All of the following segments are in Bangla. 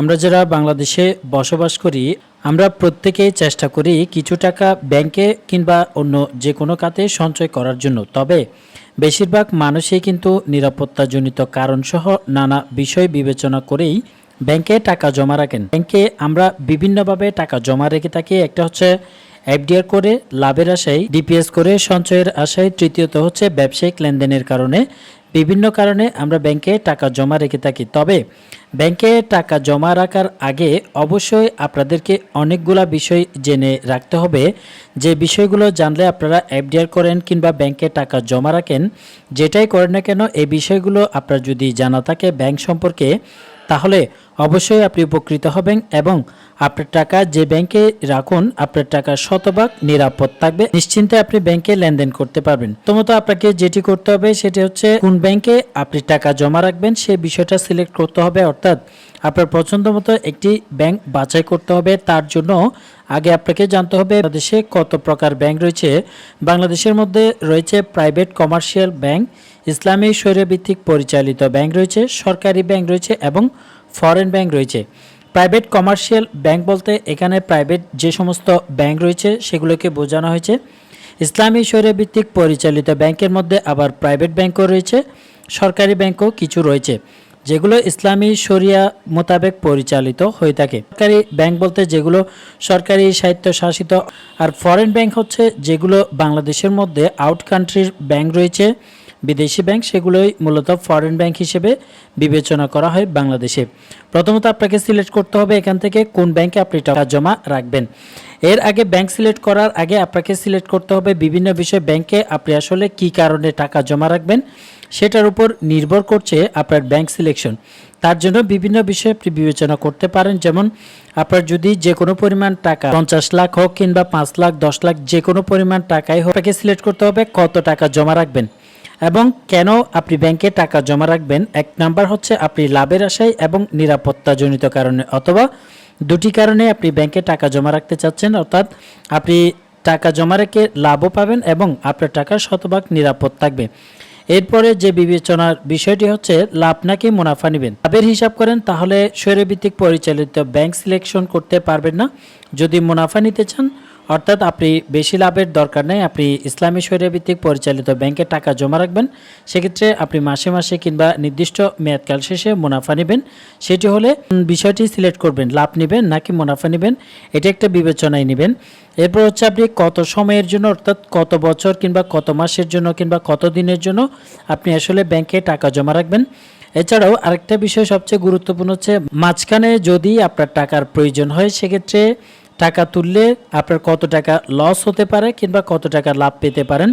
আমরা যারা বাংলাদেশে বসবাস করি, আমরা প্রত্যেকেই চেষ্টা করি কিছু টাকা ব্যাংকে কিংবা অন্য যে কোনো খাতে সঞ্চয় করার জন্য। তবে বেশিরভাগ মানুষই কিন্তু নিরাপত্তাজনিত কারণসহ নানা বিষয় বিবেচনা করেই ব্যাংকে টাকা জমা রাখেন। ব্যাংকে আমরা বিভিন্নভাবে টাকা জমা রেখে থাকি। একটা হচ্ছে এফডিআর করে লাভের আশায়, ডিপিএস করে সঞ্চয়ের আশায়, তৃতীয়ত হচ্ছে ব্যবসায়িক লেনদেনের কারণে বিভিন্ন কারণে আমরা ব্যাংকে টাকা জমা রেখে থাকি। তবে ব্যাংকে টাকা জমা রাখার আগে অবশ্যই আপনাদেরকে অনেকগুলা বিষয় জেনে রাখতে হবে। যে বিষয়গুলো জানলে আপনারা এফডিআর করেন কিংবা ব্যাংকে টাকা জমা রাখেন, যেটাই করেন না কেন, এই বিষয়গুলো আপনার যদি জানা থাকে ব্যাংক সম্পর্কে, তাহলে অবশ্যই আপনি উপকৃত হবেন এবং আপনার টাকা যে ব্যাংকে রাখুন, আপনার টাকা শতভাগ নিরাপদ থাকবে। নিশ্চিন্তে আপনি ব্যাংকে লেনদেন করতে পারবেন। প্রথমত আপনাকে যেটি করতে হবে সেটি হচ্ছে কোন ব্যাংকে আপনি টাকা জমা রাখবেন সেই বিষয়টা সিলেক্ট করতে হবে। অর্থাৎ আপনার পছন্দ মতো একটি ব্যাংক বাছাই করতে হবে। তার জন্য আগে আপনাকে জানতে হবে বাংলাদেশে কত প্রকার ব্যাংক রয়েছে। বাংলাদেশের মধ্যে রয়েছে প্রাইভেট কমার্শিয়াল ব্যাংক, ইসলামী শরীয়ভিত্তিক পরিচালিত ব্যাংক রয়েছে, সরকারি ব্যাংক রয়েছে এবং ফরেন ব্যাংক রয়েছে। প্রাইভেট কমার্শিয়াল ব্যাংক বলতে এখানে প্রাইভেট যে সমস্ত ব্যাংক রয়েছে, সেগুলোকে বোঝানো হয়েছে। ইসলামী শরীয়ভিত্তিক পরিচালিত ব্যাংকের মধ্যে আবার প্রাইভেট ব্যাংকও রয়েছে, সরকারি ব্যাংকও কিছু রয়েছে, যেগুলো ইসলামী শরিয়া মোতাবেক পরিচালিত হয়ে থাকে। সরকারি ব্যাংক বলতে যেগুলো সরকারি সাহিত্য শাসিত আর ফরেন ব্যাংক হচ্ছে যেগুলো বাংলাদেশের মধ্যে আউট কান্ট্রির ব্যাংক রয়েছে। বিদেশি ব্যাংক সেগুলোই মূলত ফরেন ব্যাংক হিসেবে বিবেচনা করা হয় বাংলাদেশে। প্রথমত আপনাকে সিলেক্ট করতে হবে এখান থেকে কোন ব্যাংকে আপনি টাকা জমা রাখবেন। এর আগে ব্যাংক সিলেক্ট করার আগে আপনাকে সিলেক্ট করতে হবে বিভিন্ন বিষয় ব্যাংকে আপনি আসলে কি কারণে টাকা জমা রাখবেন, সেটার উপর নির্ভর করছে আপনার ব্যাংক সিলেকশন তার জন্য বিভিন্ন বিষয়ে আপনি বিবেচনা করতে পারেন, যেমন আপনার যদি যে কোনো পরিমাণ টাকা পঞ্চাশ লাখ হোক কিংবা পাঁচ লাখ, দশ লাখ যে কোনো পরিমাণ টাকাই হোক, আপনাকে সিলেক্ট করতে হবে কত টাকা জমা রাখবেন। এবং কেন আপনি ব্যাংকে টাকা জমা রাখবেন? এক নাম্বার হচ্ছে আপনি লাভের আশায় এবং নিরাপত্তাজনিত কারণে, অথবা দুটি কারণে আপনি ব্যাংকে টাকা জমা রাখতে চাচ্ছেন, অর্থাৎ আপনি টাকা জমা রেখে লাভও পাবেন এবং আপনার টাকা শতভাগ নিরাপদ থাকবে। এরপরে যে বিবেচনার বিষয়টি হচ্ছে, লাভ নাকি মুনাফা নেবেন? লাভের হিসাব করেন, তাহলে শরীরভিত্তিক পরিচালিত ব্যাংক সিলেকশন করতে পারবেন না। যদি মুনাফা নিতে চান অর্থাৎ আপনি বেশি লাভের দরকার নেই, আপনি ইসলামী শরীরভিত্তিক পরিচালিত ব্যাংকে টাকা জমা রাখবেন, সেক্ষেত্রে আপনি মাসে মাসে কিংবা নির্দিষ্ট মেয়াদকাল শেষে মুনাফা নেবেন। সেটি হলে বিষয়টি সিলেক্ট করবেন, লাভ নেবেন নাকি মুনাফা নেবেন, এটা একটা বিবেচনায় নেবেন। এরপর হচ্ছে আপনি কত সময়ের জন্য, অর্থাৎ কত বছর কিংবা কত মাসের জন্য কিংবা কত দিনের জন্য আপনি আসলে ব্যাংকে টাকা জমা রাখবেন। এছাড়াও আরেকটা বিষয় সবচেয়ে গুরুত্বপূর্ণ হচ্ছে, মাঝখানে যদি আপনার টাকার প্রয়োজন হয়, সেক্ষেত্রে টাকা তুললে আপনার কত টাকা লস হতে পারে কিংবা কত টাকা লাভ পেতে পারেন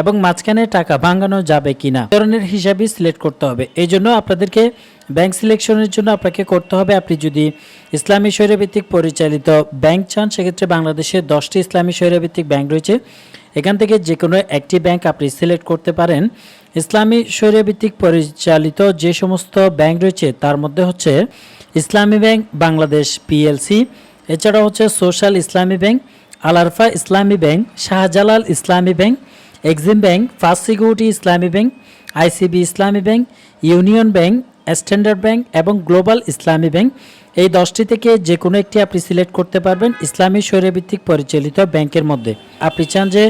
এবং মাঝখানে টাকা ভাঙানো যাবে কিনা এই ধরনের হিসাবই সিলেক্ট করতে হবে। এই জন্য আপনাদেরকে ব্যাংক সিলেকশনের জন্য আপনাকে করতে হবে, আপনি যদি ইসলামী শরীরভিত্তিক পরিচালিত ব্যাংক চান, সেক্ষেত্রে বাংলাদেশে দশটি ইসলামী শরীরভিত্তিক ব্যাংক রয়েছে। এখান থেকে যে কোনো একটি ব্যাংক আপনি সিলেক্ট করতে পারেন। ইসলামী শৈরভিত্তিক পরিচালিত যে সমস্ত ব্যাংক রয়েছে, তার মধ্যে হচ্ছে ইসলামী ব্যাংক বাংলাদেশ পিএলসি এছাড়া হচ্ছে সোশ্যাল ইসলামী bank Alarafa Islami bank, Shahjalal Islami bank, Exim bank, first security Islami bank ICB Islami bank, union bank, standard bank এবং গ্লোবাল ইসলামী ব্যাংক। এই দশটি থেকে যে কোনো একটি আপনি সিলেক্ট করতে পারবেন ইসলামী শৈরভিত্তিক পরিচালিত ব্যাংকের মধ্যে। আপনি চান যে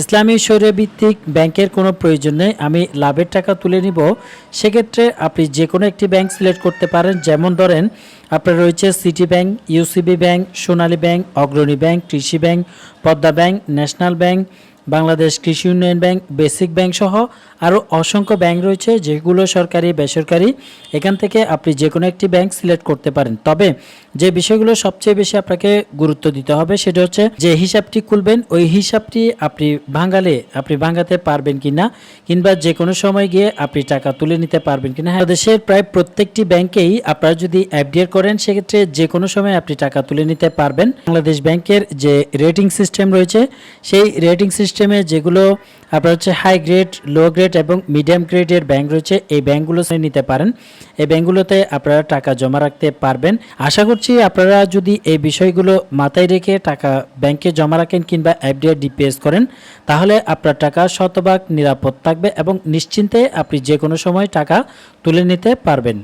ইসলামী শরীয়ভিত্তিক ব্যাংকের কোনো প্রয়োজন নেই, আমি লাভের টাকা তুলে নিব। সেক্ষেত্রে আপনি যে কোনো একটি ব্যাংক সিলেক্ট করতে পারেন, যেমন ধরেন আপনার রয়েছে city bank, UCB bank, Sonali bank, Agrani bank, Krishi bank, Padma bank, national bank Bangladesh Krishi Unnayan bank, basic bank সহ আরও অসংখ্য ব্যাংক রয়েছে যেগুলো সরকারি, বেসরকারি, এখান থেকে আপনি যে কোনো একটি ব্যাংক সিলেক্ট করতে পারেন। তবে যে বিষয়গুলো সবচেয়ে বেশি আপনাকে গুরুত্ব দিতে হবে সেটা হচ্ছে যে হিসাবটি খুলবেন, ওই হিসাবটি আপনি ভাঙালে আপনি ভাঙাতে পারবেন কিনা, কিংবা যে কোনো সময় গিয়ে আপনি টাকা তুলে নিতে পারবেন কিনা। হ্যাঁ দেশের প্রায় প্রত্যেকটি ব্যাংকেই আপনারা যদি এফডিআর করেন, সেক্ষেত্রে যে কোনো সময় আপনি টাকা তুলে নিতে পারবেন। বাংলাদেশ ব্যাংকের যে রেটিং সিস্টেম রয়েছে, সেই রেটিং সিস্টেমে যেগুলো আপনার হচ্ছে হাই গ্রেড লো গ্রেড এবং মিডিয়াম গ্রেডের ব্যাংক রয়েছে, এই ব্যাংকগুলো নিতে পারেন। এই ব্যাংকগুলোতে আপনারা টাকা জমা রাখতে পারবেন। আশা করছি আপনারা যদি এই বিষয়গুলো মাথায় রেখে টাকা ব্যাংকে জমা রাখেন কিংবা এফডিআর ডিপিএস করেন, তাহলে আপনার টাকা শতভাগ নিরাপদ থাকবে এবং নিশ্চিন্তে আপনি যে কোনো সময় টাকা তুলে নিতে পারবেন।